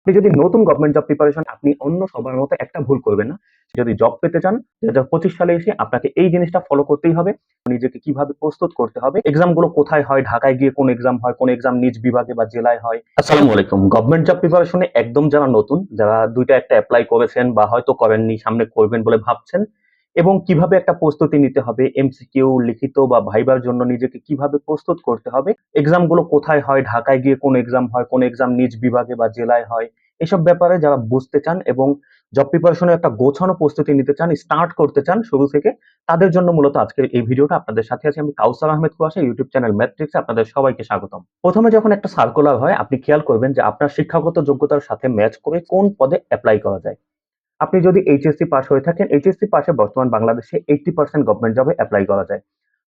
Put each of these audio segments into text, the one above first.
আপনি যদি নতুন গভর্নমেন্ট জব প্রিপারেশন আপনি অন্য সবার মতো একটা ভুল করবেন না। যদি জব পেতে চান দু হাজার পঁচিশ সালে এসে আপনাকে এই জিনিসটা ফলো করতেই হবে। নিজেকে কীভাবে প্রস্তুত করতে হবে এক্সামগুলো কোথায় হয়, ঢাকায় গিয়ে কোন এক্সাম হয়, কোন এক্সাম নিজ বিভাগে বা জেলায় হয়। আসসালামু আলাইকুম। গভর্নমেন্ট জব প্রিপারেশনে একদম যারা নতুন, যারা দুইটা একটা অ্যাপ্লাই করেছেন বা হয়তো করেননি, সামনে করবেন বলে ভাবছেন এবং কীভাবে একটা প্রস্তুতি নিতে হবে এমসিকিউ লিখিত বা ভাইবার জন্য নিজেকে কীভাবে প্রস্তুত করতে হবে এক্সামগুলো কোথায় হয়, ঢাকায় গিয়ে কোন এক্সাম হয়, কোন এক্সাম নিজ বিভাগে বা জেলায় হয়, এসব ব্যাপারে যারা বুঝতে চান এবং জব প্রিপারেশনের একটা গোছানো প্রস্তুতি নিতে চান স্টার্ট করতে চান শুরু থেকে, তাদের জন্য মূলত আজকের এই ভিডিওটা আপনাদের সাথে আছে আমি কাউসার আহমেদ কুয়াশা ইউটিউব চ্যানেল ম্যাট্রিক্সে আপনাদের সবাইকে স্বাগতম। প্রথমে যখন একটা সার্কুলার হয়, আপনি খেয়াল করবেন যে আপনার শিক্ষাগত যোগ্যতার সাথে ম্যাচ করে কোন পদে অ্যাপ্লাই করা যায়। আপনি যদি এইচএসসি পাস হয়ে থাকেন এইচএসসি পাশে বর্তমান বাংলাদেশে এইটটি পার্সেন্ট গভর্নমেন্ট জবে অ্যাপ্লাই করা যায়।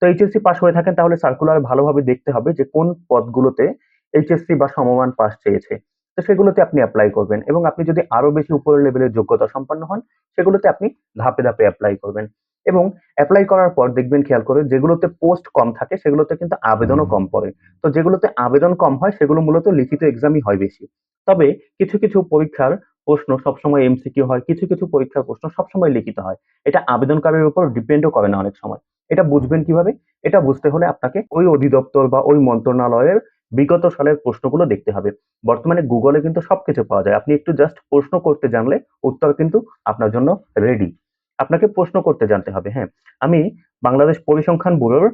তো এইচএসসি পাস হয়ে থাকেন, তাহলে সার্কুলার ভালোভাবে দেখতে হবে যে কোন পদগুলোতে এইচএসসি বা সমমান পাস চেয়েছে। তো সেগুলোতে আপনি অ্যাপ্লাই করবেন এবং আপনি যদি আরও বেশি উপরের লেভেলের যোগ্যতা সম্পন্ন হন, সেগুলোতে আপনি ধাপে ধাপে অ্যাপ্লাই করবেন। এবং অ্যাপ্লাই করার পর দেখবেন, খেয়াল করে যেগুলোতে পোস্ট কম থাকে, সেগুলোতে কিন্তু আবেদনও কম পড়ে। তো যেগুলোতে আবেদন কম হয়, সেগুলো মূলত লিখিত এক্সামই হয় বেশি। তবে কিছু কিছু পরীক্ষার প্রশ্ন সবসময় এমসিকিউ হয়, কিছু কিছু পরীক্ষার প্রশ্ন সবসময় লিখিত হয়। এটা আবেদনকারীর উপর ডিপেন্ডও করে না অনেক সময়। এটা বুঝবেন কীভাবে? এটা বুঝতে হলে আপনাকে ওই অধিদপ্তর বা ওই মন্ত্রণালয়ের বিগত সালের প্রশ্নগুলো দেখতে হবে। বর্তমানে গুগলে কিন্তু সবকিছু পাওয়া যায়। আপনি একটু জাস্ট প্রশ্ন করতে জানলে উত্তর কিন্তু আপনার জন্য রেডি আপনাকে প্রশ্ন করতে জানতে হবে হ্যাঁ। আমি বাংলাদেশ পরিসংখ্যান ব্যুরোর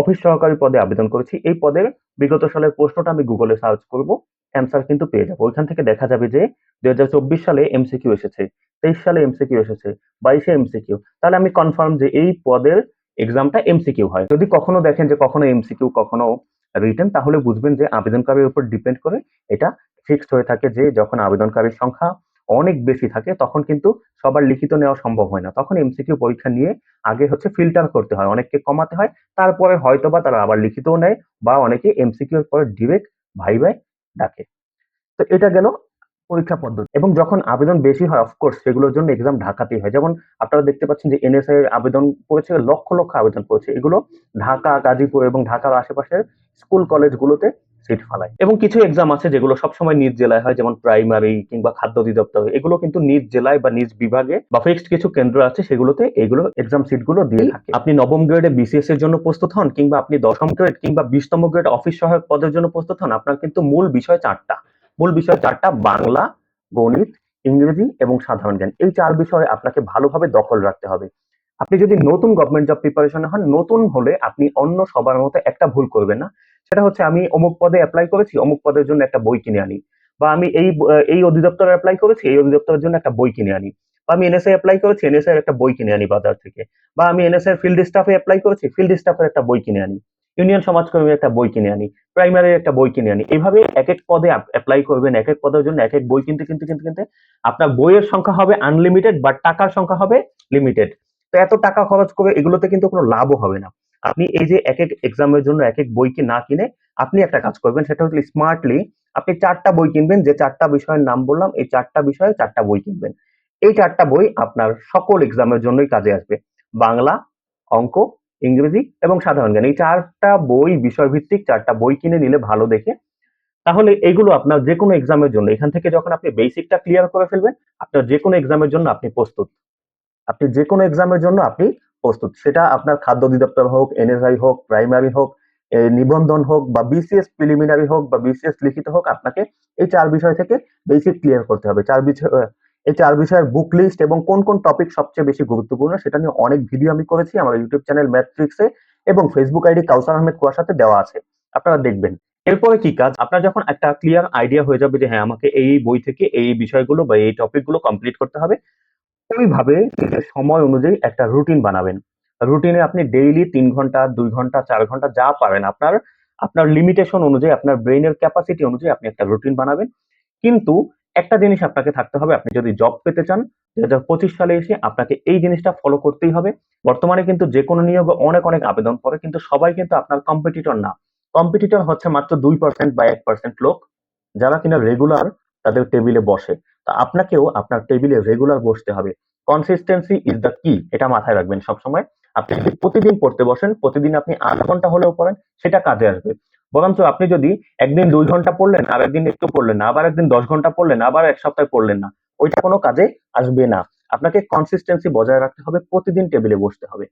অফিস সহকারী পদে আবেদন করেছি। এই পদের বিগত সালের প্রশ্নটা আমি গুগলে সার্চ করব অ্যান্সার কিন্তু পেয়ে যাব। ওইখান থেকে দেখা যাবে যে দুই হাজার চব্বিশ সালে এমসিকিউ এসেছে, তেইশ সালে এমসিকিউ এসেছে, বাইশে এমসিকিউ তাহলে আমি কনফার্ম যে এই পদের এক্সামটা এমসিকিউ হয়। যদি কখনো দেখেন যে কখনো এমসিকিউ কখনো রিটেন তাহলে বুঝবেন যে আবেদনকারীর উপর ডিপেন্ড করে এটা ফিক্সড হয়ে থাকে যে যখন আবেদনকারীর সংখ্যা অনেক বেশি থাকে, তখন কিন্তু সবার লিখিত নেওয়া সম্ভব হয় না। তখন এমসিকিউ পরীক্ষা নিয়ে আগে হচ্ছে ফিল্টার করতে হয়, অনেককে কমাতে হয়, তারপরে হয়তো বা তারা আবার লিখিতও নেয় বা অনেকে এমসিকিউ এর পরে ডিরেক্ট ভাই ডাকে। তো এটা গেল পরীক্ষা পদ্ধতি। এবং যখন আবেদন বেশি হয় অফকোর্স সেগুলোর জন্য এক্সাম ঢাকাতেই হয়। যেমন আপনারা দেখতে পাচ্ছেন যে এনএসআই এর আবেদন করেছে লক্ষ লক্ষ আবেদন করেছে এগুলো ঢাকা, গাজীপুর এবং ঢাকার আশেপাশের স্কুল কলেজগুলোতে সিট ফালায় এবং কিছু এক্সাম আছে যেগুলো সবসময় নিজ জেলায় হয়, যেমন প্রাইমারি কিংবা খাদ্য অধিদপ্তর। এগুলো কিন্তু নিজ জেলায় বা নিজ বিভাগে বা ফিক্সড কিছু কেন্দ্র আছে, সেগুলোতে এগুলো এক্সাম সিটগুলো দিয়ে থাকে। আপনি নবম গ্রেডে বিসিএস এর জন্য প্রস্তুত হন কিংবা আপনি দশম গ্রেড কিংবা বিশতম গ্রেড অফিস সহায়ক পদের জন্য প্রস্তুত হন, আপনার কিন্তু মূল বিষয় চারটা। মূল বিষয় চারটা, বাংলা, গণিত, ইংরেজি এবং সাধারণ জ্ঞান। এই চার বিষয়ে আপনাকে ভালোভাবে দখল রাখতে হবে। আপনি যদি নতুন গভর্নমেন্ট জব প্রিপারেশনে হন, নতুন হলে আপনি অন্য সবার মতো একটা ভুল করবেন না। সেটা হচ্ছে আমি অমুক পদে অ্যাপ্লাই করেছি, অমুক পদের জন্য একটা বই কিনে আনি। বা আমি এই এই অধিদপ্তরে অ্যাপ্লাই করেছি, এই অধিদপ্তরের জন্য একটা বই কিনে আনি। বা আমি এনএসআই অ্যাপ্লাই করেছি এনএসআই একটা বই কিনে আনি বাজার থেকে। বা আমি এনএসআই ফিল্ড স্টাফে অ্যাপ্লাই করেছি ফিল্ড স্টাফের একটা বই কিনে আনি। ইউনিয়ন সমাজকর্মীর একটা বই কিনে আনি প্রাইমারির একটা বই কিনে আনি। এভাবে এক এক পদে অ্যাপ্লাই করবেন, এক এক পদের জন্য এক এক বই কিনতে কিনতে কিনতে কিনতে আপনার বইয়ের সংখ্যা হবে আনলিমিটেড বা টাকার সংখ্যা হবে লিমিটেড তো এত টাকা খরচ করে এগুলোতে কিন্তু কোনো লাভও হবে না। আপনি এই যে এক এক এক্সামের জন্য এক এক বই কি না কিনে আপনি একটা কাজ করবেন, সেটা হচ্ছে স্মার্টলি আপনি চারটা বই কিনবেন, যে চারটা বিষয়ের নাম বললাম, এই চারটা বিষয়ে চারটা বই কিনবেন। এই চারটা বই আপনার সকল এক্সামের জন্যই কাজে আসবে। বাংলা, অঙ্ক, ইংরেজি এবং সাধারণ জ্ঞান। এই চারটা বই বিষয়ভিত্তিক চারটা বই কিনে নিলে ভালো দেখে। তাহলে এগুলো আপনার যে কোনো এক্সামের জন্য, এখান থেকে যখন আপনি বেসিকটা ক্লিয়ার করে ফেলবেন, আপনার যে কোনো এক্সামের জন্য আপনি প্রস্তুত। আপনি যে কোনো এক্সামের জন্য আপনি প্রস্তুত। সেটা আপনার খাদ্য অধিদপ্তর হোক এনএসআই হোক প্রাইমারি হোক নিবন্ধন হোক বা বিসিএস প্রিলিমিনারি হোক বা বিসিএস লিখিত হোক, আপনাকে এই চার বিষয় থেকে বেসিক ক্লিয়ার করতে হবে। চার বিষয় এই চার বিষয়ের বুক লিস্ট এবং কোন কোন টপিক সবচেয়ে বেশি গুরুত্বপূর্ণ সেটা নিয়ে অনেক ভিডিও আমি করেছি। আমার ইউটিউব চ্যানেল ম্যাথ্রিক্সে এবং ফেসবুক আইডি কাউসার আহমেদ কুয়াশাতে দেওয়া আছে। আপনারা দেখবেন। এরপরে কি কাজ? আপনার যখন একটা ক্লিয়ার আইডিয়া হয়ে যাবে যে হ্যাঁ আমাকে এই বই থেকে এই বিষয়গুলো বা এই টপিকগুলো কমপ্লিট করতে হবে ওইভাবে সময় অনুযায়ী একটা রুটিন বানাবেন। রুটিনে আপনি ডেইলি তিন ঘণ্টা, দুই ঘণ্টা, চার ঘণ্টা যা পারেন, আপনার আপনার লিমিটেশন অনুযায়ী, আপনার ব্রেইনের ক্যাপাসিটি অনুযায়ী আপনি একটা রুটিন বানাবেন। কিন্তু একটা জিনিস আপনাকে থাকতে হবে, আপনি যদি জব পেতে চান দু হাজার পঁচিশ সালে এসে আপনাকে এই জিনিসটা ফলো করতেই হবে। বর্তমানে কিন্তু যে কোনো নিয়োগ অনেক অনেক আবেদন করে কিন্তু সবাই কিন্তু আপনার কম্পিটিটর না। কম্পিটিটর হচ্ছে মাত্র দুই পার্সেন্ট বা এক পার্সেন্ট লোক, যারা কিনা রেগুলার তাদের টেবিলে বসে। তা আপনাকেও আপনার টেবিলে রেগুলার বসতে হবে। কনসিস্টেন্সি ইজ দ্য কি এটা মাথায় রাখবেন সবসময়। আপনি যদি প্রতিদিন পড়তে বসেন, প্রতিদিন আপনি আধ ঘণ্টা হলেও পড়েন, সেটা কাজে আসবে। বরঞ্চ আপনি যদি একদিন দুই ঘণ্টা পড়লেন, আর একদিন একটু পড়লেন না, আবার একদিন দশ ঘণ্টা পড়লেন, আবার এক সপ্তাহ পড়লেন না, ওইটা কোনো কাজে আসবে না। আপনাকে কনসিস্টেন্সি বজায় রাখতে হবে, প্রতিদিন টেবিলে বসতে হবে।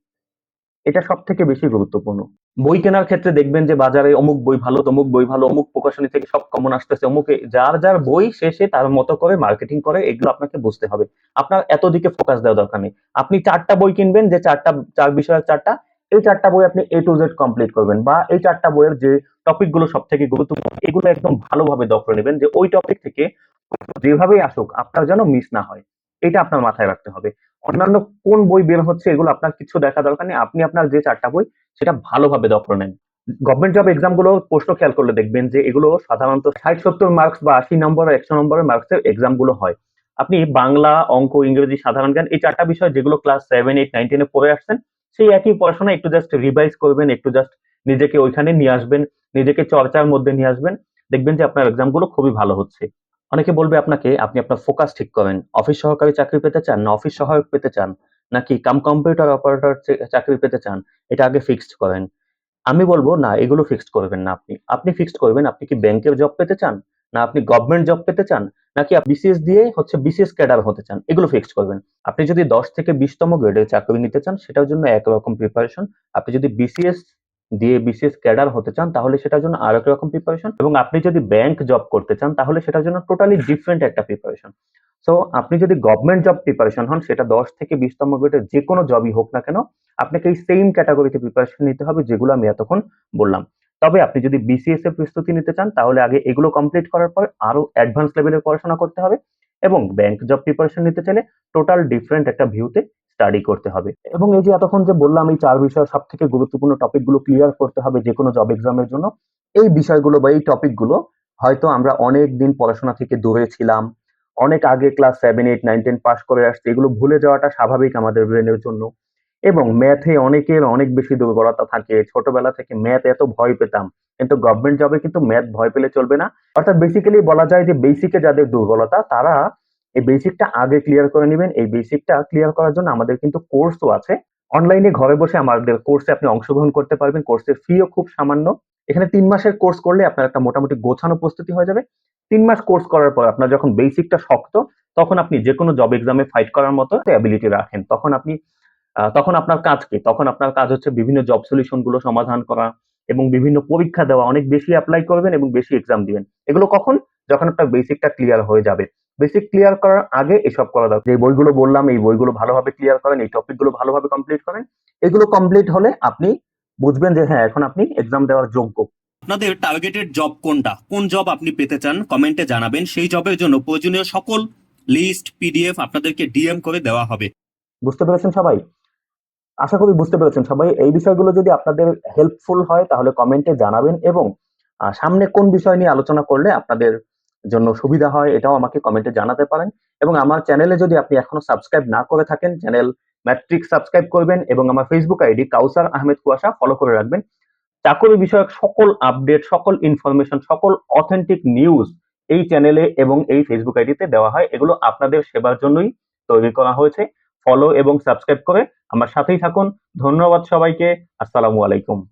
এটা সব থেকে বেশি গুরুত্বপূর্ণ। বই কেনার ক্ষেত্রে দেখবেন যে বাজারে অমুক বই ভালো, তমুক বই ভালো, অমুক প্রকাশনী থেকে সব কমন আসতেছে। অমুকে যার যার বই সে তার মতো করে মার্কেটিং করে, এগুলো আপনাকে বুঝতে হবে। আপনার এত দিকে ফোকাস দেওয়া দরকার নেই। আপনি চারটা বই কিনবেন, যে চারটা, চার বিষয়ের চারটা, এই চারটা বই আপনি এ টু জেড কমপ্লিট করবেন বা এই চারটা বইয়ের যে টপিকগুলো সব থেকে গুরুত্বপূর্ণ, এগুলো একদম ভালোভাবে দখল নেবেন যে ওই টপিক থেকে যেভাবেই আসুক, আপনার যেন মিস না হয়। এটা আপনার মাথায় রাখতে হবে। অন্যান্য কোন বই বের হচ্ছে এগুলো আপনার কিছু দেখা দরকার নেই। আপনি আপনার যে চারটা বই, সেটা ভালোভাবে দখল নেন। গভর্নমেন্ট জব এক্সামগুলো প্রশ্ন খেয়াল করলে দেখবেন যে এগুলো সাধারণত ষাট, সত্তর মার্কস বা আশি নম্বর, একশো নম্বরের মার্কসের এক্সামগুলো হয়। আপনি বাংলা, অঙ্ক, ইংরেজি, সাধারণ জ্ঞান এই চারটা বিষয় যেগুলো ক্লাস সেভেন এইট নাইন টেনে পড়ে আসছেন, সেই একই পড়াশোনা একটু জাস্ট রিভাইজ করবেন, একটু জাস্ট নিজেকে ওইখানে নিয়ে আসবেন, নিজেকে চর্চার মধ্যে নিয়ে আসবেন। দেখবেন যে আপনার এক্সামগুলো খুবই ভালো হচ্ছে। অনেকে বলবে আপনাকে, আপনি আপনার ফোকাস ঠিক করেন। অফিস সহকারী চাকরি পেতে চান না অফিস সহায়ক পেতে চান? নাকি কাম কম্পিউটার অপারেটর চাকরি পেতে চান? এটা আগে ফিক্সড করেন। আমি বলব, না, এগুলো ফিক্সড করবেন না আপনি। আপনি ফিক্সড করবেন, আপনি কি ব্যাংকের জব পেতে চান? না, আপনি গভর্নমেন্ট জব পেতে চান? নাকি বিসিএস দিয়ে হচ্ছে বিসিএস ক্যাডার হতে চান? এগুলো ফিক্সড করবেন। আপনি যদি দশ থেকে বিশতম গ্রেডের চাকরি নিতে চান, সেটার জন্য একরকম প্রিপারেশন আপনি যদি বিসিএস দিয়ে বিসিএস ক্যাডার হতে চান, তাহলে সেটার জন্য আরেক রকম প্রিপারেশন এবং আপনি যদি ব্যাংক জব করতে চান, তাহলে সেটার জন্য টোটালি ডিফারেন্ট একটা প্রিপারেশন সো আপনি যদি গভর্নমেন্ট জব প্রিপারেশন হন, সেটা দশ থেকে বিশতম গ্রেডের যে কোনো জবই হোক না কেন, আপনাকে এই সেম ক্যাটাগরিতে প্রিপারেশন নিতে হবে, যেগুলো আমি এতক্ষণ বললাম। তবে আপনি যদি বিসিএস এর প্রস্তুতি নিতে চান, তাহলে আগে এগুলো কমপ্লিট করার পর আরও অ্যাডভান্স লেভেলের পড়াশোনা করতে হবে। এবং ব্যাংক জব প্রিপারেশন নিতে চাইলে টোটাল ডিফারেন্ট একটা ভিউতে স্টাডি করতে হবে। এবং এই যে এতক্ষণ যে বললাম, এই চার বিষয় সব থেকে গুরুত্বপূর্ণ টপিকগুলো ক্লিয়ার করতে হবে যে কোনো জব এক্সামের জন্য। এই বিষয়গুলো বা এই টপিকগুলো হয়তো আমরা অনেক দিন পড়াশোনা থেকে দূরে ছিলাম, অনেক আগে class seven eight nine ten pass করে আসছে, এগুলো ভুলে যাওয়াটা স্বাভাবিক আমাদের ব্রেনের জন্য। এবং ম্যাথে অনেকের অনেক বেশি দুর্বলতা থাকে। ছোটবেলা থেকে ম্যাথ এত ভয় পেতাম, কিন্তু গভর্নমেন্ট জবে কিন্তু ম্যাথ ভয় পেলে চলবে না। অর্থাৎ বেসিক্যালি বলা যায় যে বেসিকে যাদের দুর্বলতা, তারা এই বেসিকটা আগে ক্লিয়ার করে নেবেন। এই বেসিকটা ক্লিয়ার করার জন্য আমাদের কিন্তু কোর্সও আছে। অনলাইনে ঘরে বসে আমাদের কোর্সে আপনি অংশগ্রহণ করতে পারবেন। কোর্সের ফিও খুব সামান্য। এখানে তিন মাসের কোর্স করলে আপনার একটা মোটামুটি গোছানো প্রস্তুতি হয়ে যাবে। তিন মাস কোর্স করার পর আপনার যখন বেসিকটা শক্ত, তখন আপনি যে কোনো জব এক্সামে ফাইট করার মতো অ্যাবিলিটি রাখেন। তখন আপনি তখন আপনার কাজ কি? তখন আপনার কাজ হচ্ছে বিভিন্ন জব সলিউশনগুলো সমাধান করা এবং বিভিন্ন পরীক্ষা দেওয়া। অনেক বেশি অ্যাপ্লাই করবেন এবং বেশি এক্সাম দিবেন। এগুলো কখন? যখন আপনার বেসিকটা ক্লিয়ার হয়ে যাবে। বেসিক ক্লিয়ার করার আগে এসব করা দরকার। যে বইগুলো বললাম এই বইগুলো ভালোভাবে ক্লিয়ার করেন এই টপিকগুলো ভালোভাবে কমপ্লিট করেন এগুলো কমপ্লিট হলে আপনি বুঝবেন যে হ্যাঁ এখন আপনি এক্সাম দেওয়ার যোগ্য। আপনাদের টার্গেটেড জব কোনটা? কোন জব আপনি পেতে চান? কমেন্টে জানাবেন। সেই জবের জন্য প্রয়োজনীয় সকল লিস্ট পিডিএফ আপনাদেরকে ডিএম করে দেওয়া হবে। বুঝতে পেরেছেন সবাই? আশা করি বুঝতে পেরেছেন সবাই। এই বিষয়গুলো যদি আপনাদের হেল্পফুল হয় তাহলে কমেন্টে জানাবেন এবং সামনে কোন বিষয় নিয়ে আলোচনা করলে আপনাদের জন্য সুবিধা হয়, এটাও আমাকে কমেন্টে জানাতে পারেন। এবং আমার চ্যানেলে যদি আপনি এখনও সাবস্ক্রাইব না করে থাকেন চ্যানেল ম্যাট্রিক সাবস্ক্রাইব করবেন এবং আমার ফেসবুক আইডি কাউসার আহমেদ কুয়াশা ফলো করে রাখবেন। চাকরি বিষয়ক সকল আপডেট সকল ইনফরমেশন সকল অথেন্টিক নিউজ এই চ্যানেলে এবং এই ফেসবুক আইডিতে দেওয়া হয়। এগুলো আপনাদের সেবার জন্যই তৈরি করা হয়েছে। ফলো এবং সাবস্ক্রাইব করে আমার সাথেই থাকুন। ধন্যবাদ সবাইকে। আসসালামু আলাইকুম।